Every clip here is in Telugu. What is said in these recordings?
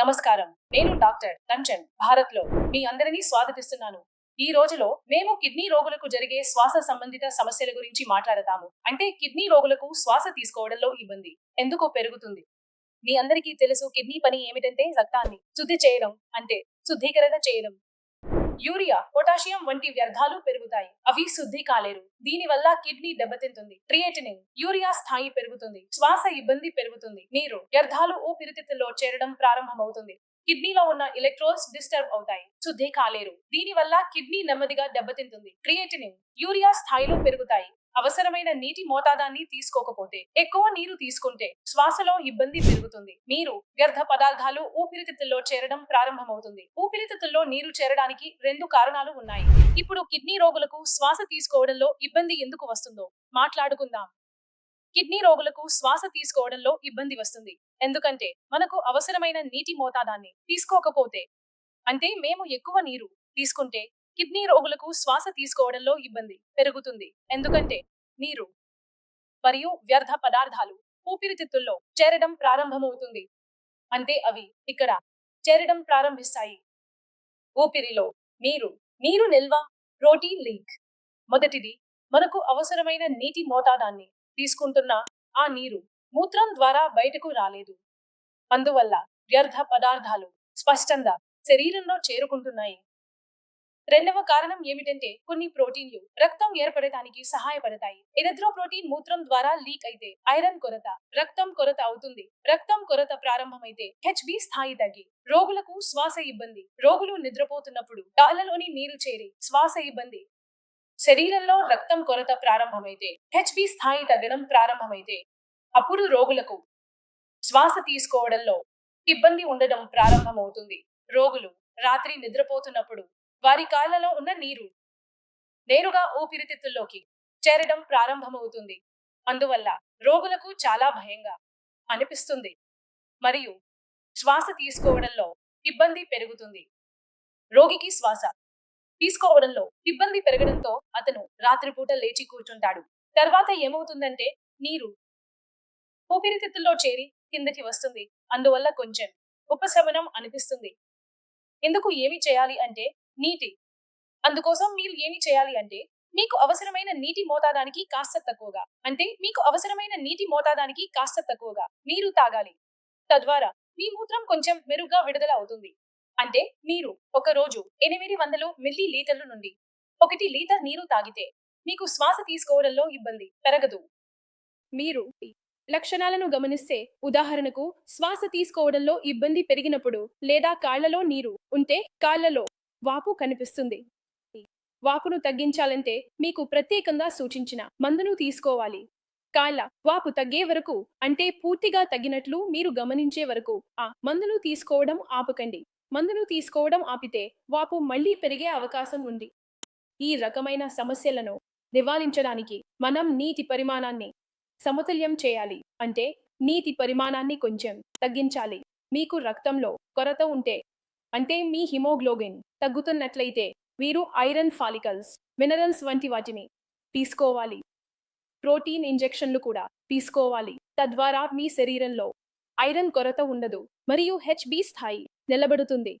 నమస్కారం. నేను డాక్టర్ కంచన్ భారత్లో మీ అందరినీ స్వాగతిస్తున్నాను. ఈ రోజులో మేము కిడ్నీ రోగులకు జరిగే శ్వాస సంబంధిత సమస్యల గురించి మాట్లాడతాము. అంటే కిడ్నీ రోగులకు శ్వాస తీసుకోవడంలో ఇబ్బంది. ఎందుకు పెరుగుతుంది. మీ అందరికీ తెలుసు కిడ్నీ పని ఏమిటంటే రక్తాన్ని శుద్ధి చేయడం అంటే శుద్ధీకరణ చేయడం. యూరియా పొటాషియం వంటి వ్యర్థాలు పెరుగుతాయి. అవి శుద్ధి కాలేరు. దీని వల్ల కిడ్నీ దెబ్బతింటుంది. క్రియేటినిన్ యూరియా స్థాయి పెరుగుతుంది. శ్వాస ఇబ్బంది పెరుగుతుంది. నీరు వ్యర్థాలు ఊపిరితిత్తుల్లో చేరడం ప్రారంభమవుతుంది. కిడ్నీలో ఉన్న ఎలక్ట్రోడ్స్ డిస్టర్బ్ అవుతాయి. శుద్ధి కాలేరు. దీనివల్ల కిడ్నీ నెమ్మదిగా దెబ్బతింటుంది. క్రియేటినిన్ యూరియా స్థాయిలు పెరుగుతాయి. అవసరమైన నీటి మోతాదాన్ని తీసుకోకపోతే ఎక్కువ నీరు తీసుకుంటే శ్వాసలో ఇబ్బంది పెరుగుతుంది. నీరు వ్యర్థ పదార్థాలు ఊపిరితిత్తుల్లో చేరడం ప్రారంభమవుతుంది. ఊపిరితిత్తుల్లో నీరు చేరడానికి రెండు కారణాలు ఉన్నాయి. ఇప్పుడు కిడ్నీ రోగులకు శ్వాస తీసుకోవడంలో ఇబ్బంది ఎందుకు వస్తుందో మాట్లాడుకుందాం. కిడ్నీ రోగులకు శ్వాస తీసుకోవడంలో ఇబ్బంది వస్తుంది. ఎందుకంటే మనకు అవసరమైన నీటి మోతాదాన్ని తీసుకోకపోతే అంటే మేము ఎక్కువ నీరు తీసుకుంటే కిడ్నీ రోగులకు శ్వాస తీసుకోవడంలో ఇబ్బంది పెరుగుతుంది. ఎందుకంటే నీరు మరియు వ్యర్థ పదార్థాలు ఊపిరితిత్తుల్లో చేరడం ప్రారంభమవుతుంది. అంటే అవి ఇక్కడ చేరడం ప్రారంభిస్తాయి. ఊపిరిలో నీరు నీరు నిల్వ ప్రోటీన్ లీక్. మొదటిది మనకు అవసరమైన నీటి మోతాదాన్ని తీసుకుంటున్న ఆ నీరు మూత్రం ద్వారా బయటకు రాలేదు. అందువల్ల వ్యర్థ పదార్థాలు స్పష్టంగా శరీరంలో చేరుకుంటున్నాయి. రెండవ కారణం ఏమిటంటే కొన్ని ప్రోటీన్లు రక్తం ఏర్పడటానికి సహాయపడతాయి. ఎరెథ్రో ప్రోటీన్ మూత్రం ద్వారా లీక్ అయితే ఐరన్ కొరత రక్తం కొరత అవుతుంది. రక్తం కొరత ప్రారంభమైతే హెచ్బి స్థాయి తగ్గి రోగులకు శ్వాస ఇబ్బంది. రోగులు నిద్రపోతున్నప్పుడు డాలలోని నీరు చేరి శ్వాస ఇబ్బంది. శరీరంలో రక్తం కొరత ప్రారంభమైతే హెచ్బి స్థాయి తగ్గడం ప్రారంభమైతే అప్పుడు రోగులకు శ్వాస తీసుకోవడంలో ఇబ్బంది ఉండడం ప్రారంభమవుతుంది. రోగులు రాత్రి నిద్రపోతున్నప్పుడు వారి కాళ్ళలో ఉన్న నీరు నేరుగా ఊపిరితిత్తుల్లోకి చేరడం ప్రారంభమవుతుంది. అందువల్ల రోగులకు చాలా భయంగా అనిపిస్తుంది. మరియు శ్వాస తీసుకోవడంలో ఇబ్బంది పెరుగుతుంది. రోగికి శ్వాస తీసుకోవడంలో ఇబ్బంది పెరగడంతో అతను రాత్రిపూట లేచి కూర్చుంటాడు. తర్వాత ఏమవుతుందంటే నీరు ఊపిరితిత్తుల్లో చేరి కిందకి వస్తుంది. అందువల్ల కొంచెం ఉపశమనం అనిపిస్తుంది. ఎందుకు ఏమి చేయాలి అంటే నీటి అందుకోసం మీరు ఏమి చేయాలి అంటే మీకు అవసరమైన నీటి మోతాదానికి కాస్త తక్కువగా. అంటే మీకు అవసరమైన నీటి మోతాదానికి కాస్త తక్కువగా. నీరు తాగాలి. తద్వారా మీ మూత్రం కొంచెం మెరుగ్గా విడుదల అవుతుంది. అంటే మీరు ఒక రోజు ఎనిమిది వందలు మిల్లీ లీటర్ల నుండి ఒకటి లీటర్ నీరు తాగితే మీకు శ్వాస తీసుకోవడంలో ఇబ్బంది పెరగదు. మీరు లక్షణాలను గమనిస్తే ఉదాహరణకు శ్వాస తీసుకోవడంలో ఇబ్బంది పెరిగినప్పుడు లేదా కాళ్ళలో నీరు ఉంటే కాళ్ళలో వాపు కనిపిస్తుంది. వాపును తగ్గించాలంటే మీకు ప్రత్యేకంగా సూచించిన మందును తీసుకోవాలి. కాళ్ళ వాపు తగ్గే వరకు అంటే పూర్తిగా తగ్గినట్లు మీరు గమనించే వరకు ఆ మందును తీసుకోవడం ఆపకండి. మందును తీసుకోవడం ఆపితే వాపు మళ్ళీ పెరిగే అవకాశం ఉంది. ఈ రకమైన సమస్యలను నివారించడానికి మనం నీటి పరిమాణాన్ని సమతుల్యం చేయాలి. అంటే నీటి పరిమాణాన్ని కొంచెం తగ్గించాలి. మీకు రక్తంలో కొరత ఉంటే అంటే మీ హిమోగ్లోబిన్ తగ్గుతున్నట్లయితే మీరు ఐరన్ ఫాలికల్స్ మినరల్స్ వంటి వాటిని తీసుకోవాలి. ప్రోటీన్ ఇంజెక్షన్లు కూడా తీసుకోవాలి. తద్వారా మీ శరీరంలో ఐరన్ కొరత ఉండదు మరియు హెచ్బి స్థాయి నిలబడుతుంది.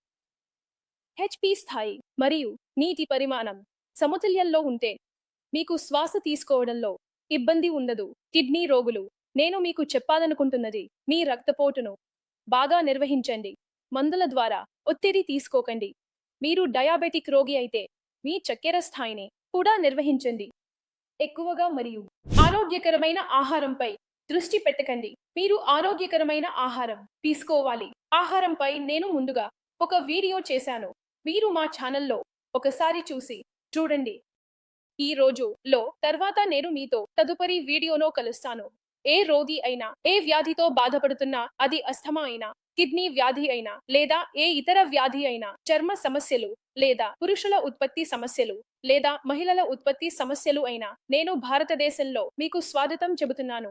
హెచ్పి స్థాయి మరియు నీటి పరిమాణం సమతుల్యంలో ఉంటే మీకు శ్వాస తీసుకోవడంలో ఇబ్బంది ఉండదు. కిడ్నీ రోగులు నేను మీకు చెప్పాలనుకుంటున్నది మీ రక్తపోటును బాగా నిర్వహించండి. మందుల ద్వారా ఒత్తిడి తీసుకోకండి. మీరు డయాబెటిక్ రోగి అయితే మీ చక్కెర స్థాయిని కూడా నిర్వహించండి. ఎక్కువగా మరియు ఆరోగ్యకరమైన ఆహారంపై దృష్టి పెట్టకండి. మీరు ఆరోగ్యకరమైన ఆహారం తీసుకోవాలి. ఆహారంపై నేను ముందుగా ఒక వీడియో చేశాను. మీరు మా ఛానల్లో ఒకసారి చూసి చూడండి. ఈ రోజు లో తర్వాత నేను మీతో తదుపరి వీడియోలో కలుస్తాను. ఏ రోగి అయినా ఏ వ్యాధితో బాధపడుతున్నా అది అస్థమా అయినా కిడ్నీ వ్యాధి అయినా లేదా ఏ ఇతర వ్యాధి అయినా చర్మ సమస్యలు లేదా పురుషుల ఉత్పత్తి సమస్యలు లేదా మహిళల ఉత్పత్తి సమస్యలు అయినా నేను భారతదేశంలో మీకు స్వాగతం చెబుతున్నాను.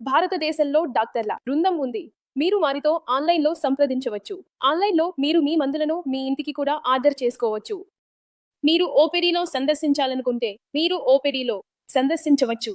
భారతదేశంలో డాక్టర్ల బృందం ఉంది. మీరు వారితో ఆన్లైన్లో సంప్రదించవచ్చు. ఆన్లైన్లో మీరు మీ మందులను మీ ఇంటికి కూడా ఆర్డర్ చేసుకోవచ్చు. మీరు ఓపెడీలో సందర్శించాలనుకుంటే మీరు ఓపెడీలో సందర్శించవచ్చు.